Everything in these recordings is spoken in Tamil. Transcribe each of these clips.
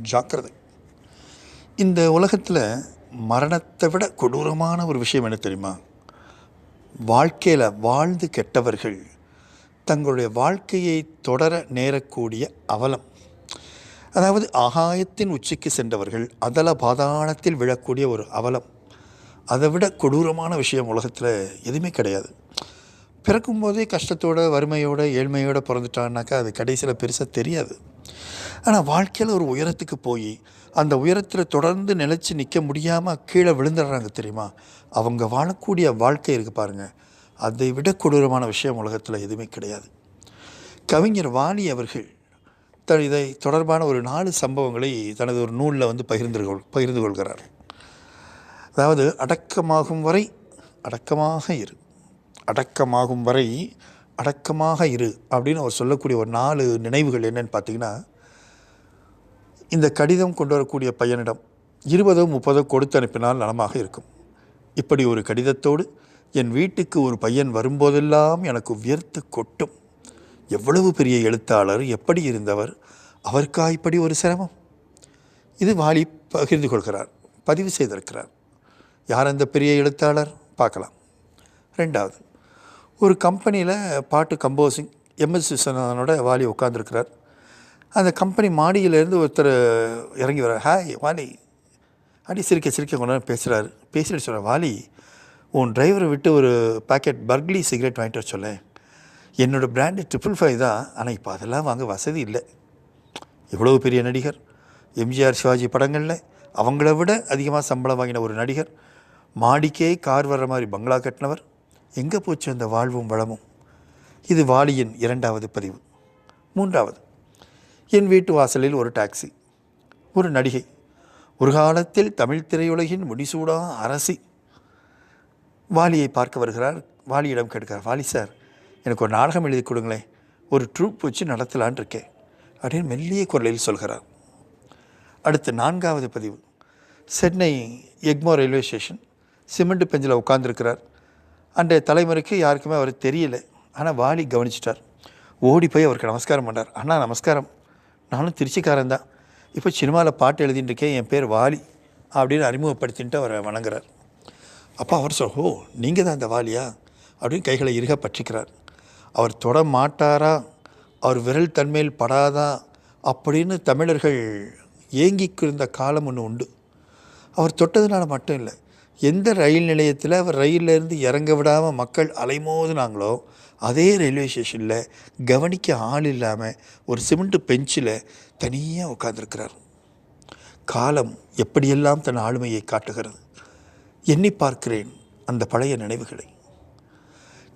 ஜாக்கிரதை. இந்த உலகத்தில் மரணத்தை விட கொடூரமான ஒரு விஷயம் என்ன தெரியுமா? வாழ்க்கையில் வாழ்ந்து கெட்டவர்கள் தங்களுடைய வாழ்க்கையை தொடர நேரக்கூடிய அவலம். அதாவது ஆகாயத்தின் உச்சிக்கு சென்றவர்கள் அதல பாதாளத்தில் விழக்கூடிய ஒரு அவலம். அதை விட கொடூரமான விஷயம் உலகத்தில் எதுவுமே கிடையாது. பிறக்கும்போதே கஷ்டத்தோட வறுமையோட ஏழ்மையோடு பிறந்துட்டான்னாக்கா அது கடைசியில் பெருசாக தெரியாது. ஆனால் வாழ்க்கையில் ஒரு உயரத்துக்கு போய் அந்த உயரத்தில் தொடர்ந்து நிலச்சி நிற்க முடியாமல் கீழே விழுந்துடுறாங்க தெரியுமா? அவங்க வாழக்கூடிய வாழ்க்கை இருக்குது பாருங்கள் அதை விட கொடூரமான விஷயம் உலகத்தில் எதுவுமே கிடையாது. கவிஞர் வாணி அவர்கள் த இதை தொடர்பான ஒரு நாலு சம்பவங்களை தனது ஒரு நூலில் வந்து பகிர்ந்து கொள் பகிர்ந்து கொள்கிறார். அதாவது அடக்கமாகும் வரை அடக்கமாக இரு. அடக்கமாகும் வரை அடக்கமாக இரு அப்படின்னு அவர் சொல்லக்கூடிய ஒரு நாலு நினைவுகள் என்னன்னு பார்த்தீங்கன்னா இந்த கடிதம் கொண்டு வரக்கூடிய பையனிடம் இருபதோ முப்பதோ கொடுத்து அனுப்பினால் நலமாக இருக்கும். இப்படி ஒரு கடிதத்தோடு என் வீட்டுக்கு ஒரு பையன் வரும்போதெல்லாம் எனக்கு உயர்த்து கொட்டும். எவ்வளவு பெரிய எழுத்தாளர் எப்படி இருந்தவர் அவருக்கா இப்படி ஒரு சிரமம்? இது வாலி பகிர்ந்து கொள்கிறார் பதிவு செய்திருக்கிறார். யார் அந்த பெரிய எழுத்தாளர்? பார்க்கலாம். ரெண்டாவது ஒரு கம்பெனியில் பாட்டு கம்போசிங் எம்எஸ் விஸ்வநாதனோட வாலி உட்காந்துருக்கிறார் அந்த கம்பெனி மாடியிலேருந்து ஒருத்தர் இறங்கி வர ஹாய் வாலி. அடி சிரிக்க சிரிக்க கொண்டாந்து பேசுகிறாரு பேசிட்டு சொல்கிற வாலி உன் டிரைவரை விட்டு ஒரு பாக்கெட் பர்க்லி சிகரெட் வாங்கிட்டு வர சொல்லேன். என்னோடய பிராண்டு ட்ரிபிள் ஃபைவ் தான். ஆனால் இப்போ அதெல்லாம் வாங்க வசதி இல்லை. எவ்வளோ பெரிய நடிகர். எம்ஜிஆர் சிவாஜி படங்களில் அவங்கள விட அதிகமாக சம்பளம் வாங்கின ஒரு நடிகர். மாடிக்கே கார் வர்ற மாதிரி பங்களா கட்டினவர். எங்கே போச்சு அந்த வாழ்வும் வளமும்? இது வாலியின் இரண்டாவது பதிவு. மூன்றாவது என் வீட்டு வாசலில் ஒரு டாக்ஸி ஒரு நடிகை ஒரு காலத்தில் தமிழ் திரையுலகின் முடிசூடா அரசி. வாலியை பார்க்க வருகிறார். வாலியிடம் கேட்கிறார் வாலி சார் எனக்கு ஒரு நாடகம் எழுதி கொடுங்களேன். ஒரு ட்ரூப் வச்சு நடத்தலான் இருக்கேன். அப்படின்னு மெல்லிய குரலில் சொல்கிறார். அடுத்து நான்காவது பதிவு. Chennai Egmore railway station. Cement பெஞ்சில் உட்காந்துருக்கிறார் அன்றைய தலைமுறைக்கு யாருக்குமே அவர் தெரியல. ஆனால் வாலி கவனிச்சிட்டார். ஓடி போய் அவருக்கு நமஸ்காரம் பண்ணார் அண்ணா நமஸ்காரம். நானும் திருச்சிக்காரன் தான். இப்போ சினிமாவில் பாட்டு எழுதிட்டு இருக்கேன் என் பேர் வாலி அப்படின்னு அறிமுகப்படுத்தின்ட்டு அவரை வணங்குறார். அப்போ அவர் சொல் ஓ நீங்கள் தான் அந்த வாலியா? அப்படின்னு கைகளை இறுக பற்றிக்கிறார். அவர் தொட மாட்டாரா? அவர் விரல் தன்மையில் படாதா? அப்படின்னு தமிழர்கள் ஏங்கிக்கிருந்த காலம் ஒன்று உண்டு. அவர் தொட்டதுனால மட்டும் இல்லை எந்த ரயில் நிலையத்தில் அவர் ரயிலிருந்து இறங்க விடாமல் மக்கள் அலைமோதுனாங்களோ அதே ரயில்வே ஸ்டேஷனில் கவனிக்க ஆள் இல்லாமல் ஒரு சிமெண்ட் பெஞ்சில் தனியாக உட்காந்துருக்கிறார் காலம் எப்படியெல்லாம் தன் ஆளுமையை காட்டுகிறது? எண்ணி பார்க்கிறேன் அந்த பழைய நினைவுகளை.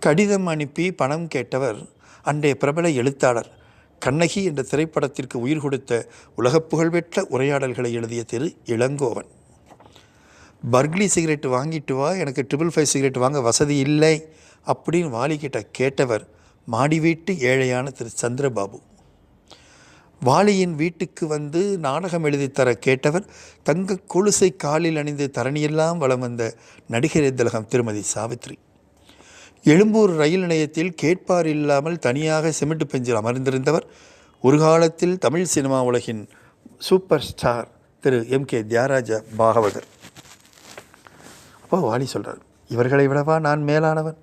கடிதம் அனுப்பி பணம் கேட்டவர் அன்றைய பிரபல எழுத்தாளர் கண்ணகி என்ற திரைப்படத்திற்கு உயிர் கொடுத்த உலகப் புகழ்பெற்ற உரையாடல்களை எழுதிய திரு இளங்கோவன். பர்க்லி சிகரெட் வாங்கிட்டு வா எனக்கு ட்ரிபிள் ஃபைவ் சிகரெட் வாங்க வசதி இல்லை அப்படின்னு வாலிக்கிட்ட கேட்டவர் மாடி வீட்டு ஏழையான திரு சந்திரபாபு. வாலியின் வீட்டுக்கு வந்து நாடகம் எழுதி தர கேட்டவர் தங்க கொலுசை காலில் அணிந்து தரணியெல்லாம் வலம் வந்த நடிகர் திலகம் திருமதி சாவித்ரி. எழும்பூர் ரயில் நிலையத்தில் கேட்பார் இல்லாமல் தனியாக சிமெண்ட் பெஞ்சில் அமர்ந்திருந்தவர் ஒரு காலத்தில் தமிழ் சினிமா உலகின் super star Thiru M K Thyagaraja Bhagavathar. அப்போ வாலி சொல்கிறார் இவர்களை விடவா நான் மேலானவன்?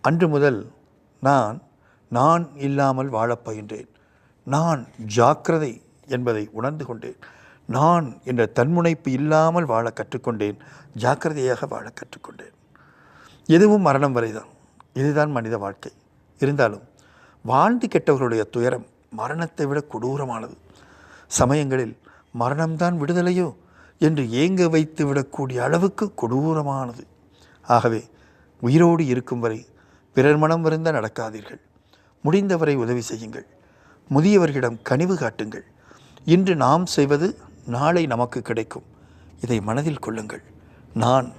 அன்று முதல் நான் நான் இல்லாமல் வாழப் பயின்றேன் நான் ஜாக்கிரதை என்பதை உணர்ந்து கொண்டேன். நான் என்ற தன்முனைப்பு இல்லாமல் வாழ கற்றுக்கொண்டேன். ஜாக்கிரதையாக வாழ கற்றுக்கொண்டேன். எதுவும் மரணம் வரைதான். இதுதான் மனித வாழ்க்கை. இருந்தாலும் வாழ்ந்து கெட்டவர்களுடைய துயரம் மரணத்தை விட கொடூரமானது. சமயங்களில் மரணம்தான் விடுதலையோ? என்று ஏங்க வைத்து விடக்கூடிய அளவுக்கு கொடூரமானது. ஆகவே உயிரோடு இருக்கும் வரை பிறர் மனம் வருந்த நடக்காதீர்கள். முடிந்தவரை உதவி செய்யுங்கள். முதியவர்களிடம் கனிவு காட்டுங்கள். இன்று நாம் செய்வது நாளை நமக்கு கிடைக்கும். இதை மனதில் கொள்ளுங்கள். நான்